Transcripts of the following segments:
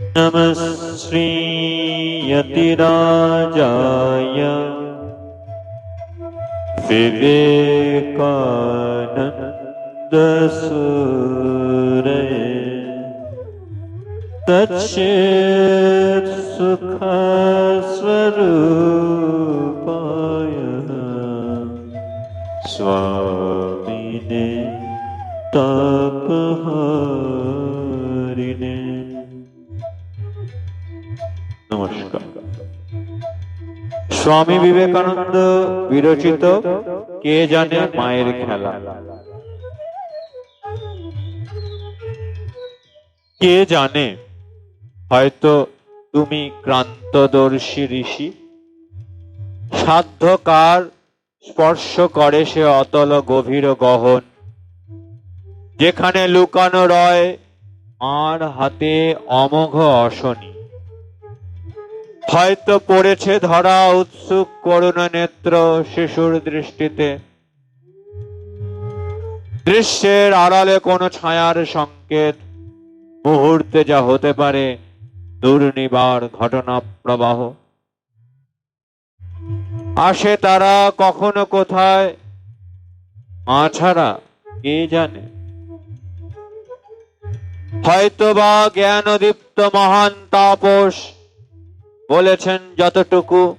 नम श्रीयतिराजाय विवेकानन्दसूरे तस्ये सुखस्वरूपपाय स्वामिने तपहारिणे নমস্কার। স্বামী বিবেকানন্দ বিরচিত কে জানে মায়ের খেলা। কে জানে, হয়তো তুমি ক্রান্তদর্শী ঋষি। সাধ্যকার স্পর্শ করে সে অতল গভীর গহন, যেখানে লুকানো রয় আর হাতে অমোঘ অশনি। হয়তো পড়েছে ধরা উৎসুক করুণ নেত্র শিশুর দৃষ্টিতে। দৃশ্যের আড়ালে কোনো ছায়ার সংকেত। মুহূর্তে যা হতে পারে, দুর্নিবার ঘটনা প্রবাহ। আসে তারা কখনো কোথায়? মা ছাড়া কে জানে? হয়তোবা জ্ঞানদীপ্ত মহান তাপস বলেছেন যতটুকু,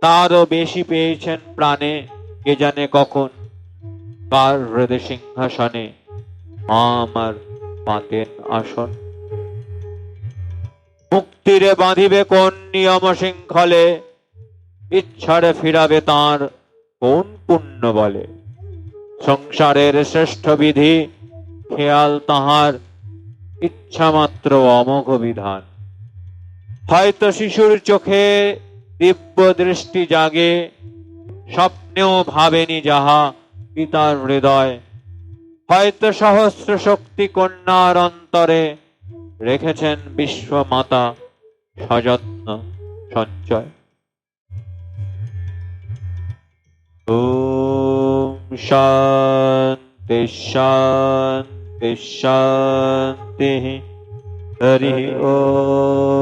তারও বেশি পেয়েছেন প্রাণে, কে জানে কখন, কার হৃদয় সিংহাসনে আমার পাতেন আসন। মুক্তিরে বাঁধিবে কোন নিয়ম শৃঙ্খলে, ইচ্ছারে ফিরাবে তার কোন পুণ্য বলে। সংসারের শ্রেষ্ঠ বিধি, খেয়াল তাহার ইচ্ছামাত্র অমোঘ বিধান। হয়তো শিশুর চোখে দিব্য দৃষ্টি জাগে স্বপ্নেও ভাবেনি যাহা পিতার হৃদয়। হয়তো সহস্র শক্তি কন্যার অন্তরে রেখেছেন বিশ্বমাতা সযত্ন সঞ্চয়। ওম শান্তি শান্তি শান্তি। হরি ওম